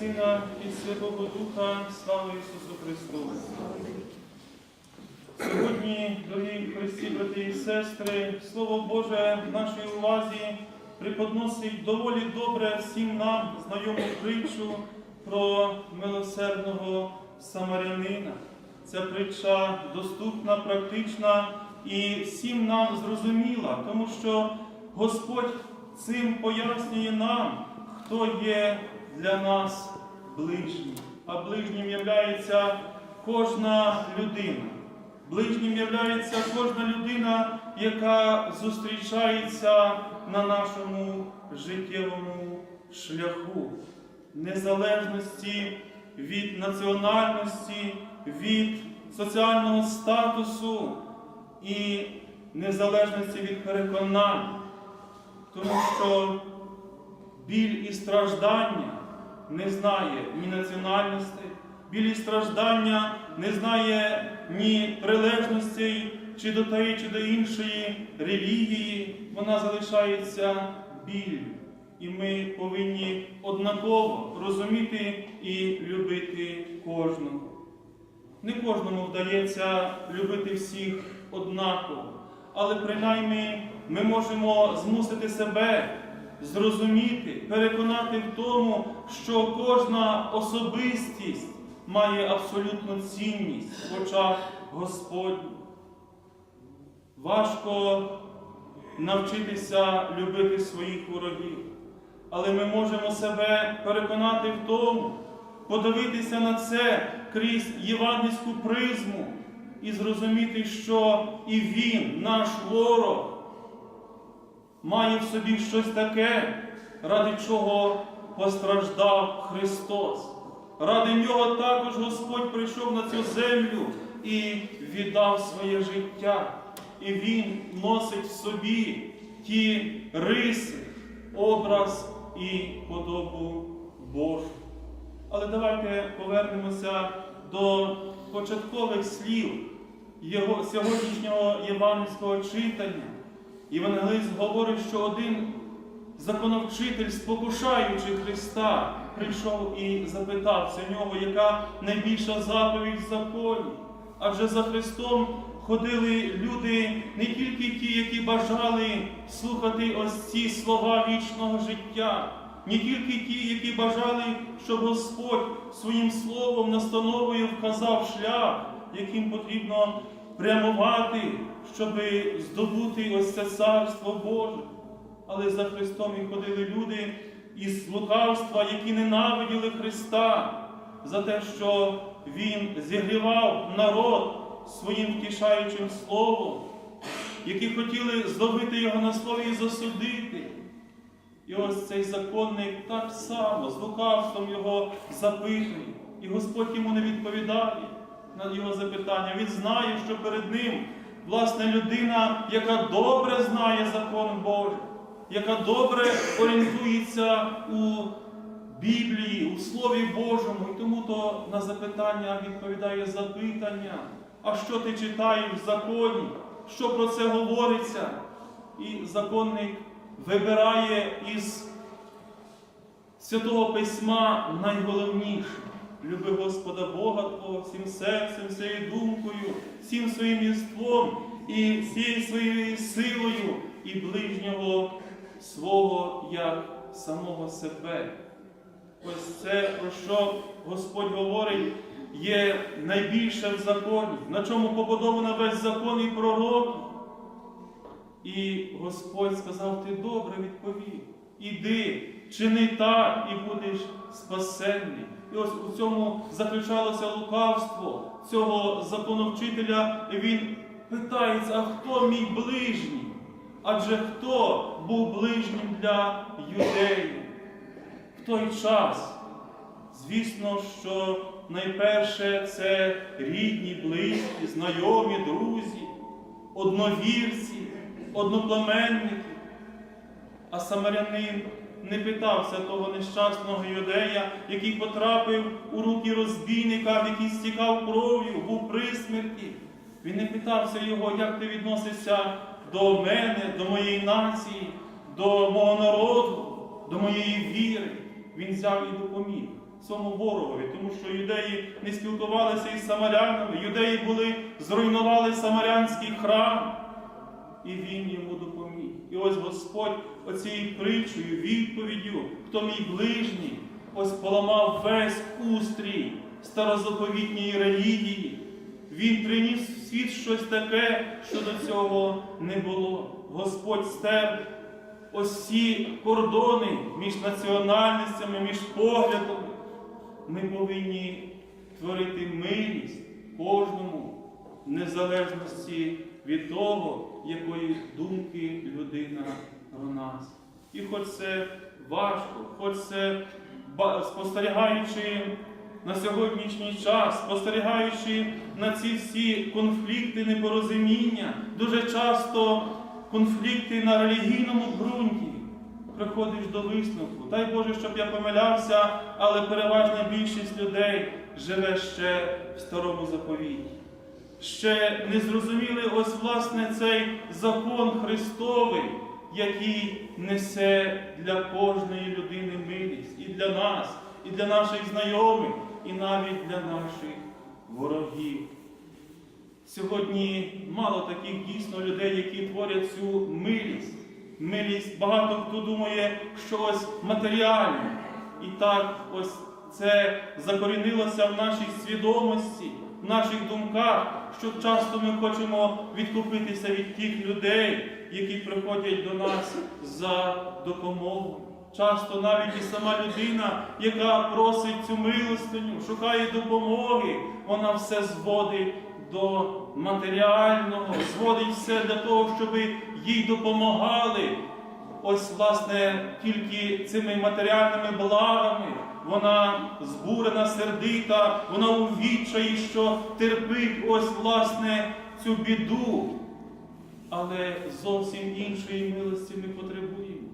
Сина, і Святого Духа, слава Ісусу Христу. Сьогодні, дорогі Христі, брати і сестри, Слово Боже в нашій увазі преподносить доволі добре всім нам знайому притчу про милосердного самарянина. Ця притча доступна, практична і всім нам зрозуміла, тому що Господь цим пояснює нам, хто є для нас ближнім. А ближнім являється кожна людина. Ближнім являється кожна людина, яка зустрічається на нашому життєвому шляху, незалежності від національності, від соціального статусу і незалежності від переконань, тому що біль і страждання не знає ні національності, біль і страждання не знає ні прилежностей чи до тієї, чи до іншої релігії, вона залишається біллю. І ми повинні однаково розуміти і любити кожного. Не кожному вдається любити всіх однаково, але принаймні ми можемо змусити себе зрозуміти, переконати в тому, що кожна особистість має абсолютну цінність в очах Господніх. Важко навчитися любити своїх ворогів, але ми можемо себе переконати в тому, подивитися на це крізь євангельську призму і зрозуміти, що і Він, наш ворог, має в собі щось таке, ради чого постраждав Христос. Ради нього також Господь прийшов на цю землю і віддав своє життя. І Він носить в собі ті риси, образ і подобу Божу. Але давайте повернемося до початкових слів його, сьогоднішнього євангельського читання. Євангелист говорить, що один законовчитель, спокушаючи Христа, прийшов і запитався нього, яка найбільша заповідь в законі. Адже за Христом ходили люди не тільки ті, які бажали слухати ось ці слова вічного життя, не тільки ті, які бажали, щоб Господь своїм словом, настановою вказав шлях, яким потрібно прямувати, щоб здобути ось це царство Боже. Але за Христом і ходили люди із лукавства, які ненавиділи Христа за те, що Він зігрівав народ своїм втішаючим словом, які хотіли зловити його на слові і засудити. І ось цей законник так само з лукавством його запитує, і Господь йому не відповідає на його запитання. Він знає, що перед ним власне людина, яка добре знає закон Божий, яка добре орієнтується у Біблії, у Слові Божому, і тому то на запитання відповідає запитання. А що ти читаєш в законі? Що про це говориться? І законник вибирає із Святого Письма найголовніше. Люби Господа Бога Твого всім серцем, всією думкою, всім своїм єством і всією своєю силою, і ближнього свого як самого себе. Ось це, про що Господь говорить, є найбільше в законі, на чому побудовано весь закон і пророки. І Господь сказав, ти добре відповів. Іди, чини так і будеш спасенний. І ось у цьому заключалося лукавство цього законовчителя. І Він питається, а хто мій ближній? Адже хто був ближнім для юдеїв в той час? Звісно, що найперше це рідні, близькі, знайомі, друзі, одновірці, одноплеменники. А самарянин не питався того нещасного юдея, який потрапив у руки розбійника, який стікав кров'ю, був при смерті. Він не питався його, як ти відносишся до мене, до моєї нації, до мого народу, до моєї віри. він взяв і допоміг цьому ворогові, тому що юдеї не спілкувалися із самарянами, юдеї були, зруйнували самарянський храм, і він йому допоміг. І ось Господь оцією притчою, відповіддю, хто мій ближній, ось поламав весь устрій старозаповітньої релігії. Він приніс в світ щось таке, що до цього не було. Господь стер ці кордони між національностями, між поглядами. Ми повинні творити милість кожному, незалежності від того, якої думки людина про нас. І хоч це важко, хоч це спостерігаючи на сьогоднішній час, спостерігаючи на ці всі конфлікти, непорозуміння, дуже часто конфлікти на релігійному ґрунті, приходиш до висновку. Дай Боже, щоб я помилявся, але переважна більшість людей живе ще в старому заповіті. Ще не зрозуміли ось власне цей закон Христовий, який несе для кожної людини милість і для нас, і для наших знайомих, і навіть для наших ворогів. Сьогодні мало таких дійсно людей, які творять цю милість. Милість багато хто думає, що ось матеріальне. І так ось це закорінилося в нашій свідомості, в наших думках, що часто ми хочемо відкупитися від тих людей, які приходять до нас за допомогою. Часто навіть і сама людина, яка просить цю милостиню, шукає допомоги, вона все зводить до матеріального, зводить все для того, щоб їй допомагали. Ось, власне, тільки цими матеріальними благами вона збурена, сердита, вона у відчаї, що терпить ось, власне, цю біду. Але зовсім іншої милості ми потребуємо.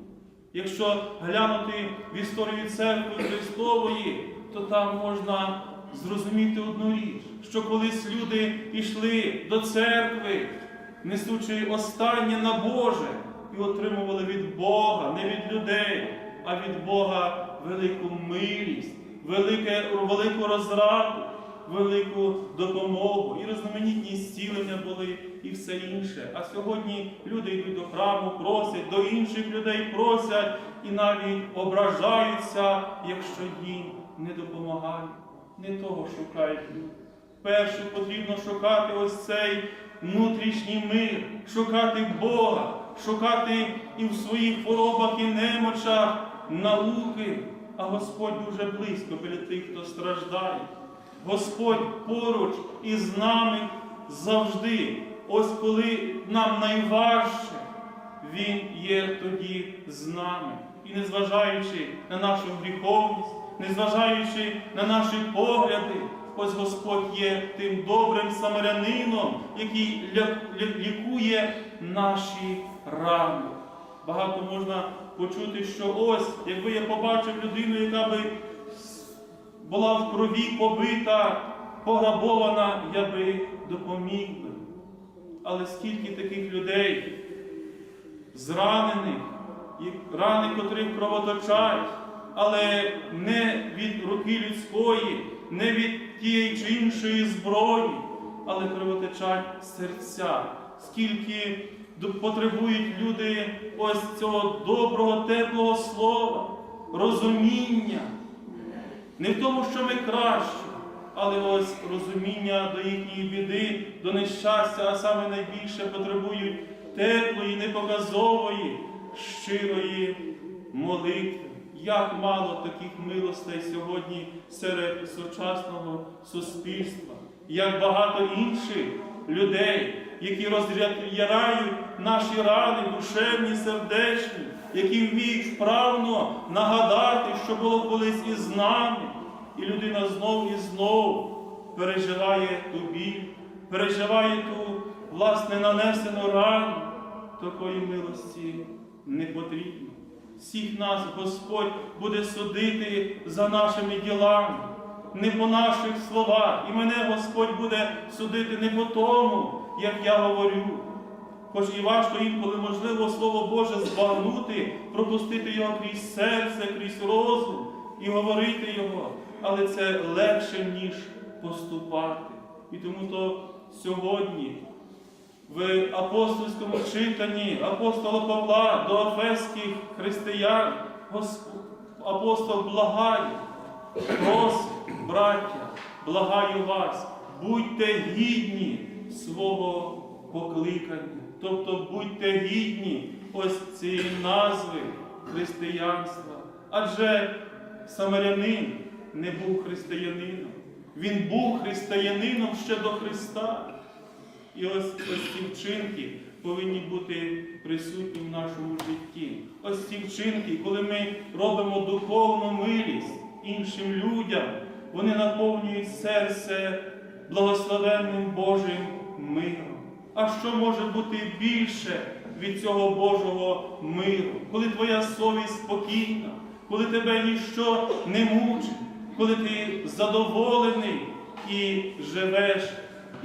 Якщо глянути в історію церкви Христової, то там можна зрозуміти одну річ, що колись люди йшли до церкви, несучи останнє на Боже, і отримували від Бога, не від людей, а від Бога велику милість, велику розраду, велику допомогу, і різноманітні зцілення були, і все інше. А сьогодні люди йдуть до храму, просять, до інших людей просять і навіть ображаються, якщо їм не допомагають. Не того шукають люди. Перше потрібно шукати ось цей внутрішній мир, шукати Бога, шукати і в своїх хворобах і немочах науки, а Господь дуже близько біля тих, хто страждає. Господь поруч із нами завжди. Ось коли нам найважче, Він є тоді з нами. І незважаючи на нашу гріховність, незважаючи на наші погляди, ось Господь є тим добрим самарянином, який лікує наші рани. Багато можна почути, що ось, якби я побачив людину, яка би була в крові побита, пограбована, я би допоміг би. Але скільки таких людей зранених, рани котрих кровоточать, але не від руки людської, не від тієї чи іншої зброї, але кровоточать серця. Скільки потребують люди ось цього доброго, теплого слова, розуміння. Не в тому, що ми кращі, але ось розуміння до їхньої біди, до нещастя, а саме найбільше потребують теплої, непоказової, щирої молитви. Як мало таких милостей сьогодні серед сучасного суспільства, як багато інших людей, які роз'ярають наші рани, душевні, сердечні, які вміють вправно нагадати, що було колись із нами, і людина знов і знов переживає ту біль, переживає ту власне нанесену рану, такої милості не потрібно. Всіх нас Господь буде судити за нашими ділами, не по наших словах. І мене Господь буде судити не по тому, як я говорю. Хоч і важко інколи можливо Слово Боже збагнути, пропустити його крізь серце, крізь розум, і говорити Його, але це легше, ніж поступати. І тому то сьогодні в апостольському читанні апостола Павла до Ефеських християн апостол благає, просить, браття, благаю вас, будьте гідні свого покликання. Тобто будьте гідні ось цієї назви християнства. Адже самарянин не був християнином. Він був християнином ще до Христа. І ось, ось ці вчинки повинні бути присутні в нашому житті. Ось ці вчинки, коли ми робимо духовну милість іншим людям, вони наповнюють серце благословенним Божим миром. А що може бути більше від цього Божого миру, коли твоя совість спокійна, коли тебе ніщо не мучить, коли ти задоволений і живеш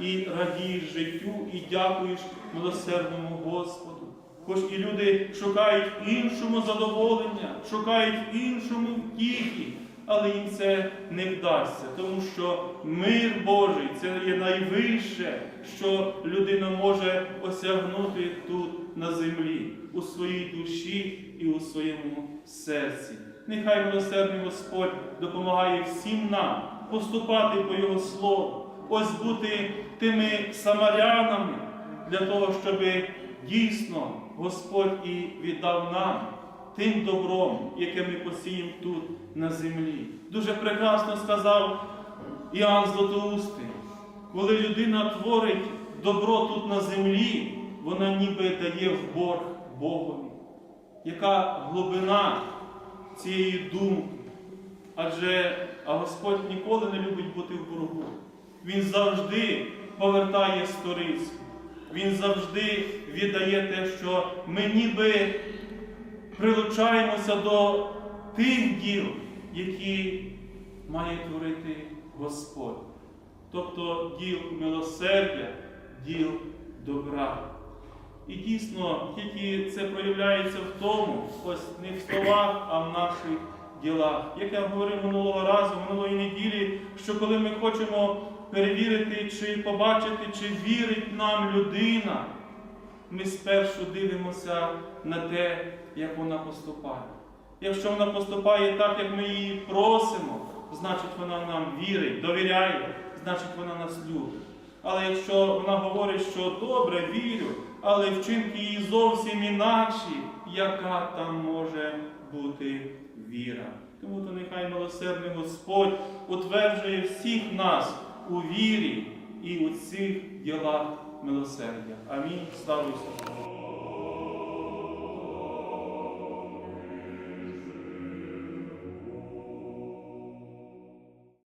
і радієш життю, і дякуєш милосердному Господу. Хоч і люди шукають іншому задоволення, шукають іншому втіхи, але їм це не вдасться, тому що мир Божий це є найвище, що людина може осягнути тут на землі, у своїй душі і у своєму серці. Нехай милосердний Господь допомагає всім нам поступати по Його слову ось бути тими самарянами для того, щоб дійсно Господь і віддав нам тим добром, яке ми посіємо тут на землі. Дуже прекрасно сказав Іоанн Златоустий, коли людина творить добро тут на землі, вона ніби дає в борг Богові. Яка глибина цієї думки? Адже а Господь ніколи не любить бути в боргу. Він завжди повертає сторицю. Він завжди віддає те, що ми ніби прилучаємося до тих діл, які має творити Господь. Тобто діл милосердя, діл добра. І дійсно, тільки це проявляється в тому, ось не в словах, а в наших ділах. Як я говорив минулого разу, минулої неділі, що коли ми хочемо перевірити, чи побачити, чи вірить нам людина, ми спершу дивимося на те, як вона поступає. Якщо вона поступає так, як ми її просимо, значить вона нам вірить, довіряє, значить вона нас любить. Але якщо вона говорить, що добре, вірю, але вчинки її зовсім інакші, яка там може бути віра? Тому то нехай милосердний Господь утверджує всіх нас у вірі і у цих ділах милосердя. Амінь. Слава Ісусу!